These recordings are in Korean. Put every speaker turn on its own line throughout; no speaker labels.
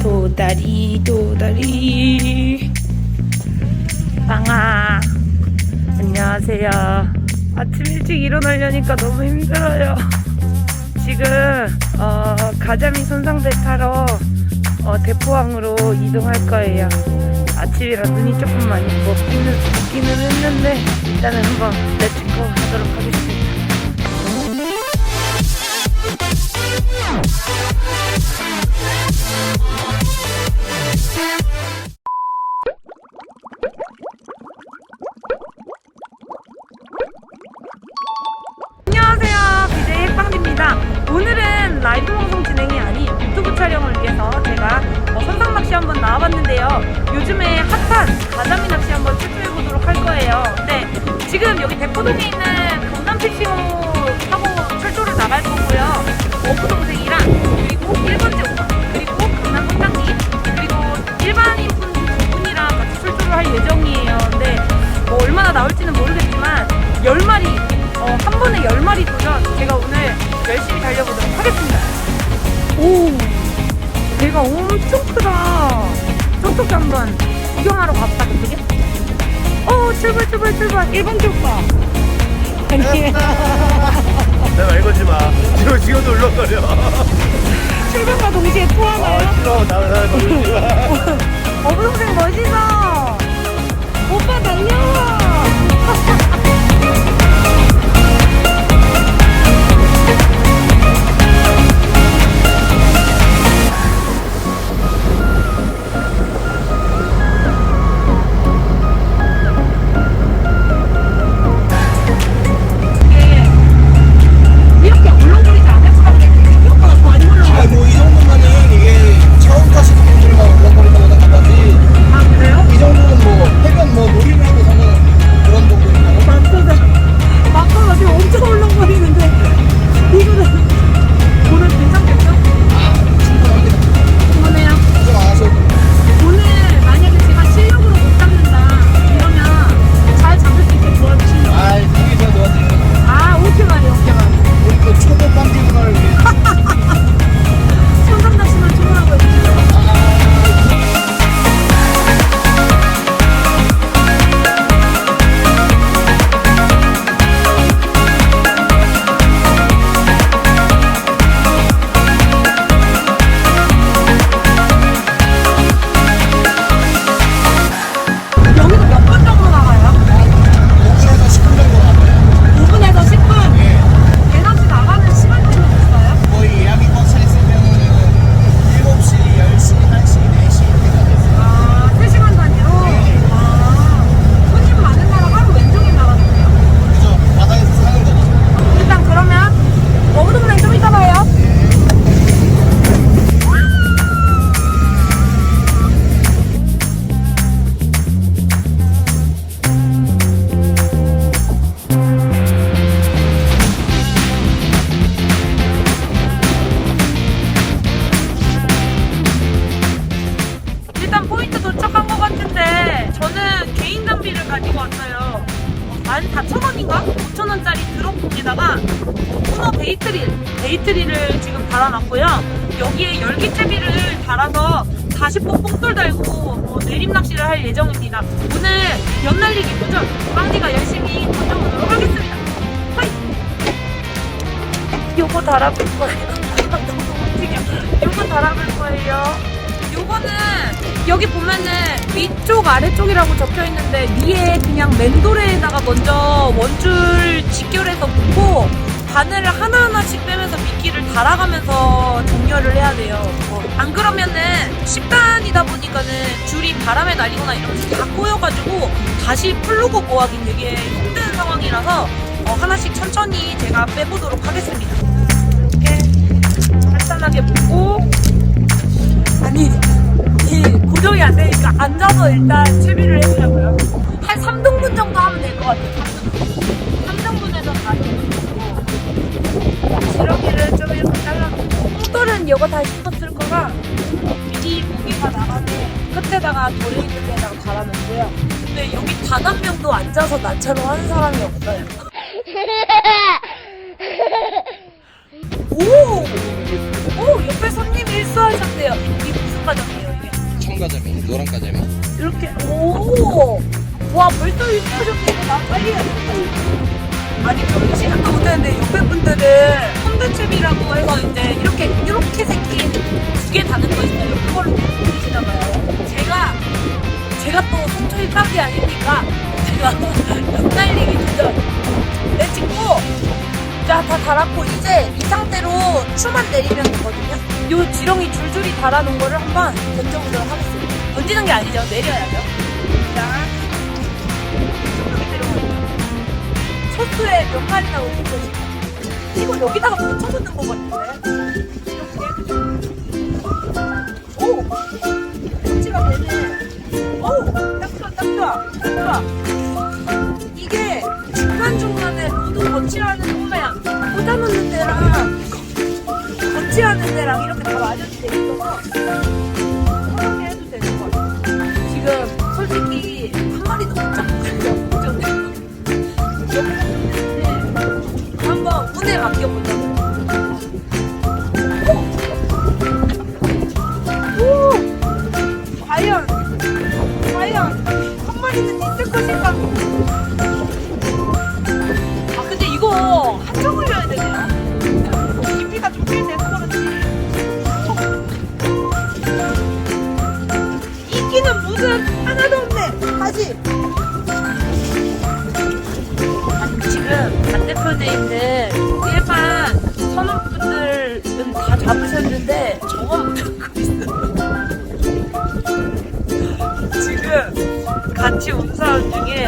도다리 도다리. 빵아 안녕하세요. 아침 일찍 일어나려니까 너무 힘들어요. 지금 어, 가자미 손상배 타러 어, 대포항으로 이동할 거예요. 아침이라 눈이 조금 많이 먹기는, 먹기는 했는데 일단은 한번 렛츠고 하도록 하겠습니다. 안녕 저쪽에 한번 구경하러 갑시다, 그쪽에. 어, 출발, 출발, 출발. 1번 오빠. 아니,
내가 이거지 마. 지금 지금도 울렁거려.
출발과 동시에
아,
토하나요?
싫어. 나, 나, 나 울지 마.
어부동생 멋있어. 오빠 달려.
가지고
왔어요. 14,000원인가? 5,000원짜리 드롭에다가 문어 베이트릴, 베이트릴을 지금 달아놨고요. 여기에 열기채비를 달아서 40분 뽕돌 달고 뭐 내림 낚시를 할 예정입니다. 오늘 연날리기 도전 빵디가 열심히 던져보도록 하겠습니다. 허이! 요거 달아볼 거예요. 너무 움직여. 요거 달아볼 거예요. 요거는 여기 보면은 위쪽 아래쪽이라고 적혀 있는데 위에 그냥 맨도레에다가 먼저 원줄 직결해서 묶고 바늘을 하나하나씩 빼면서 미끼를 달아가면서 정렬을 해야 돼요. 어, 안 그러면은 10단이다 보니까는 줄이 바람에 날리거나 이러면서 다 꼬여가지고 다시 풀르고 구하긴 되게 힘든 상황이라서 어, 하나씩 천천히 제가 빼보도록 하겠습니다. 이렇게 간단하게 묶고 아니 이 고정이 안 되니까 앉아서 일단 채비를 해보려고요. 한 3등분 정도 하면 될 것 같아요. 3등분. 3등분에서 다 넣고 지렁이를 좀 이렇게 잘라놓고 뽕돌은 이거 다 씹었을 거라 미리 무게가 나가게 끝에다가 돌에 있는 데다가 달아놓고요. 근데 여기 단 한 명도 앉아서 나처럼 하는 사람이 없어요. 오! 오! 옆에 손님이 일수하셨대요. 이 무슨.
청 가자미, 노란 가자미.
이렇게 오. 와 벌써 입사하셨네. 나 빨리 해야 돼. 아니 좀 시간도 못했는데 옆에 분들은 콘텐츠이라고 해서 이제 이렇게 이렇게 생긴 두 개 다는 거 있어요. 그걸로 보시나 봐요. 제가 제가 또 손초이 깜이 아니니까 제가 엿날리기 도전 내 친구 자다 달았고 이제 이 상태로 추만 내리면 되거든요. 요 지렁이 줄줄이 달아놓은 거를 한번 던져보도록 하겠습니다. 던지는 게 아니죠. 내려야죠. 자. 첫 수에 몇 마리나 올릴 것인가. 이거 여기다가 붙여놓는 거거든요. 이렇게. 오! 배치가 되네. 오! 딱 좋아, 딱 좋아. 이게 중간중간에 로드 거치하는 홈매랑 꽂아놓는 데랑 거치하는 데랑 이렇게 다 마련이 돼 있어서 다시. 지금 반대편에 있는 일반 선원분들은 다 잡으셨는데 저만 못 잡고 있어요. 지금 같이 온 사람 중에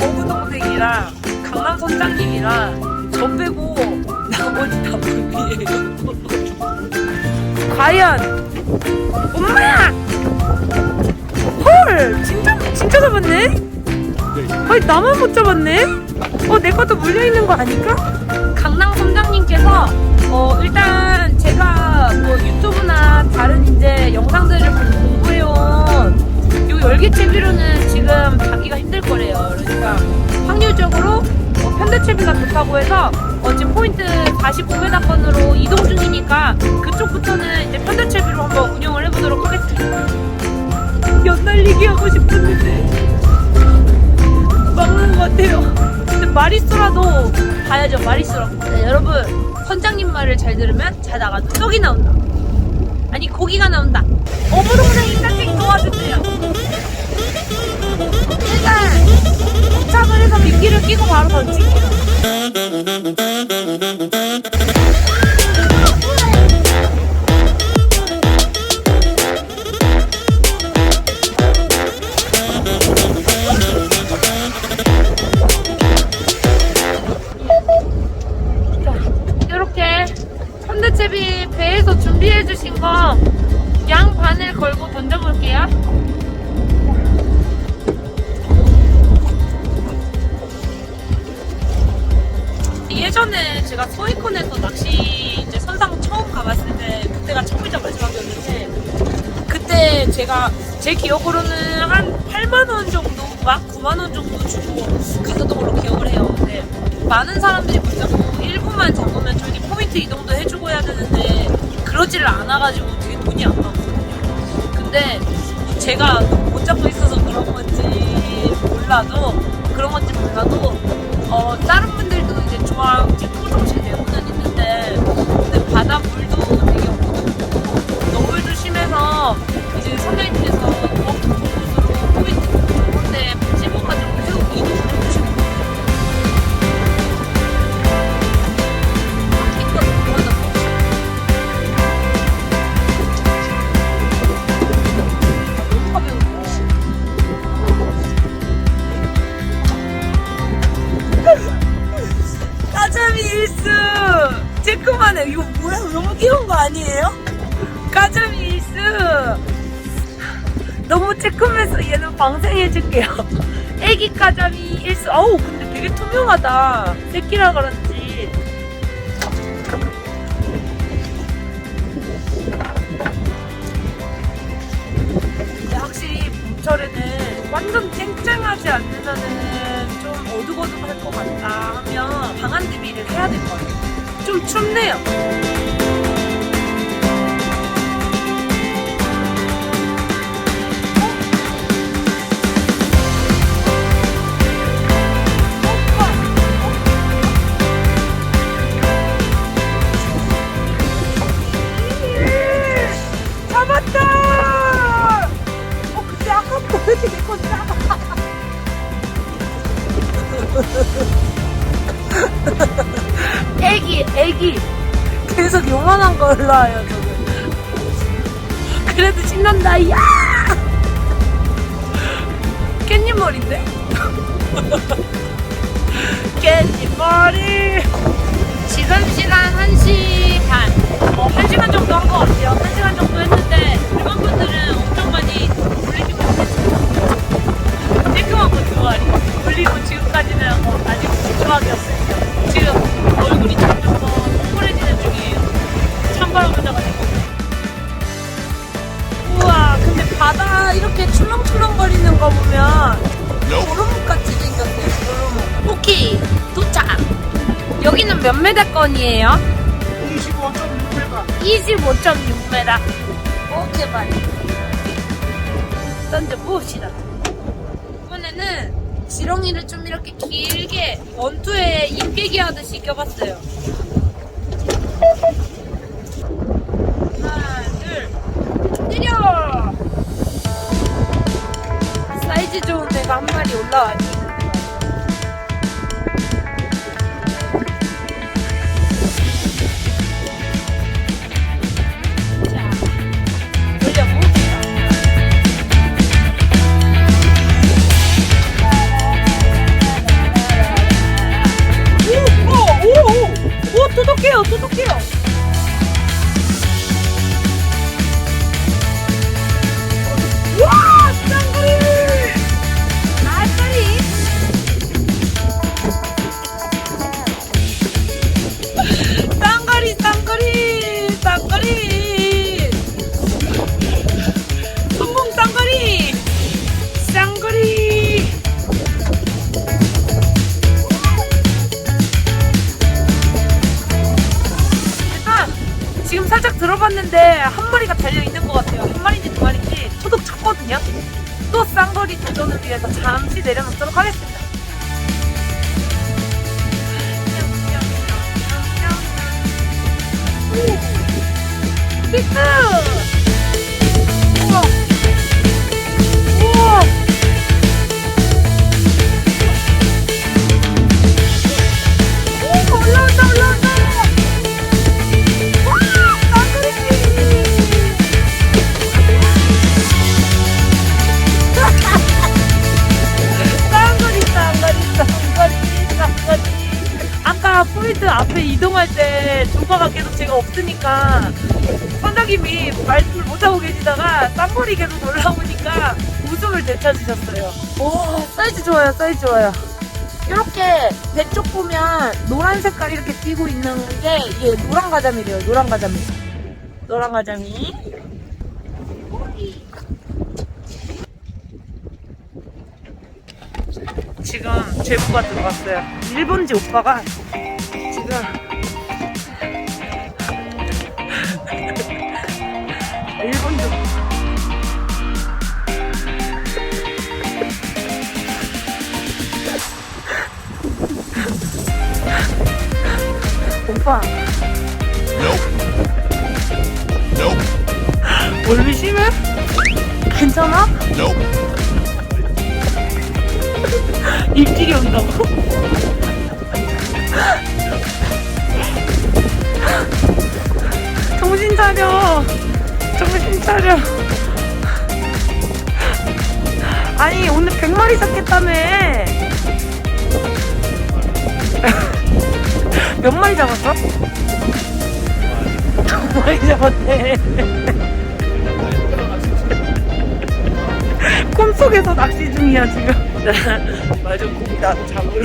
어부 동생이랑 강남 선장님이랑 저 빼고 나머지 다 불비예요. 과연 엄마야! 헐! 진짜 진짜 잡았네? 아니 나만 못 잡았네? 어, 내 것도 물려있는 거 아닐까? 강남 선장님께서, 어, 일단 제가 뭐 유튜브나 다른 이제 영상들을 공부해온 요 열기채비로는 지금 받기가 힘들 거래요. 그러니까 확률적으로 어, 편대채비가 좋다고 해서 어, 지금 포인트 45m권으로 이동 중이니까 그쪽부터는 이제 편대채비로 한번 운영을 해보도록 하겠습니다. 연날리기 하고 싶었는데. 막는 것 같아요. 근데 마리수라도 봐야죠, 마리수라도. 네, 여러분, 선장님 말을 잘 들으면 잘 나가도 떡이 나온다. 아니, 고기가 나온다. 어부 동생이 짝짓기 도와주세요. 일단, 도착을 해서 미끼를 끼고 바로 던질게 제 기억으로는 한 8만 원 정도, 막 9만 원 정도 주고 갔었던 걸로 기억을 해요. 근데 많은 사람들이 문자고 1분만 잡으면 저기 포인트 이동도 해주고 해야 되는데 그러지를 않아가지고 되게 돈이 아까웠거든요. 근데 제가 못 잡고 있어서 그런 건지 몰라도 그런 건지 몰라도 어, 다른 분들도 이제 조항 체크 정식 내고는 있는데 근데 바다 물도 되게 어둡고 너물도 심해서 이제 선장님께서 해줄게요 애기 까자미 일수 어우 근데 되게 투명하다 새끼라 그런지 근데 확실히 봄철에는 완전 쨍쨍하지 않으면은 좀 어둑어둑할 것 같다 하면 방한 대비를 해야 될 것 같아요. 좀 춥네요. 신난다, 야! 깻잎 머리인데? 깻잎 머리! 지금 시간 1시 반. 어, 1시간 정도 한 것 같아요. 1시간 정도 했는데, 일반 분들은 엄청 많이 돌리시고 있어요. 쬐끄만 거 좋아하리. 돌리고 지금까지는 어, 아직 없어요. 이렇게 출렁출렁 거리는 거 보면 도루묵 같이 생겼어요, 도루묵. 오케이, 도착! 여기는 몇 메다 건이에요?
25.6m
25.6m. 오케이, 바이. 던져봅시다. 이번에는 지렁이를 좀 이렇게 길게 원투에 인깨기 하듯이 껴봤어요. 하나, 둘, 때려! 사이즈 좋은 애가 한 마리 올라와 있 포인트 앞에 이동할 때 조파가 계속 제가 없으니까 선장님이 말씀을 못하고 계시다가 쌍거리 계속 올라오니까 웃음을 되찾으셨어요. 오 사이즈 좋아요 사이즈 좋아요. 이렇게 배쪽 보면 노란 색깔 이렇게 띄고 있는 게 이게 노란 가자미래요 노란 가자미. 노란 가자미. 지금 제보가 들어왔어요. 일본지 오빠가 오빠 멀미 심해? 괜찮아? 입질이 온다고? 정신 차려. 아니, 오늘 100마리 잡겠다며. 몇 마리 잡았어? 두 마리 잡았네. 꿈속에서 낚시 중이야, 지금. 맞아, 고기 나도 잡으러.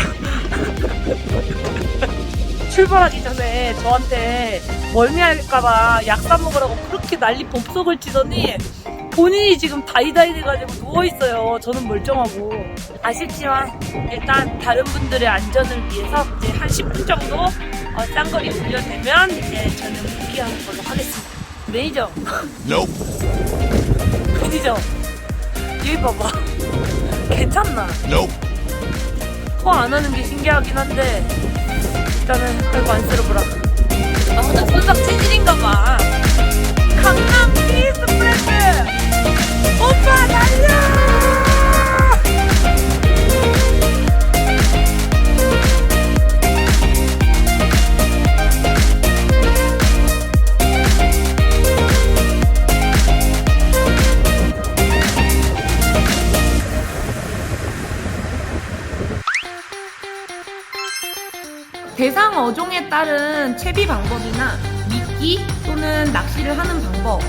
출발하기 전에 저한테 멀미할까봐 약 사 먹으라고 그렇게 난리 법석을 치더니 본인이 지금 다이다이 돼가지고 누워있어요. 저는 멀쩡하고. 아쉽지만 일단 다른 분들의 안전을 위해서 이제 한 10분 정도 어, 쌍거리 훈련되면 이제 저는 복귀하는 걸로 하겠습니다. 매니저, 매니저. 여기 봐봐. 괜찮나? 코안 하는 게 신기하긴 한데 일단은 아이고 안쓰러워라. 아, 나 손상 체질인가 봐. 강남 피스 프렌드 오빠 달려! 대상 어종에 따른 채비 방법이나 미끼 또는 낚시를 하는 방법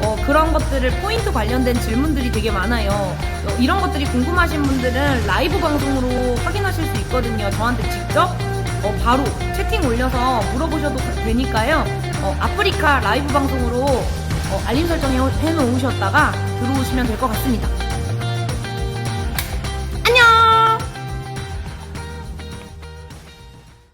어, 그런 것들을 포인트 관련된 질문들이 되게 많아요. 어, 이런 것들이 궁금하신 분들은 라이브 방송으로 확인하실 수 있거든요. 저한테 직접 어, 바로 채팅 올려서 물어보셔도 되니까요. 어, 아프리카 라이브 방송으로 어, 알림 설정 해, 해놓으셨다가 들어오시면 될 것 같습니다.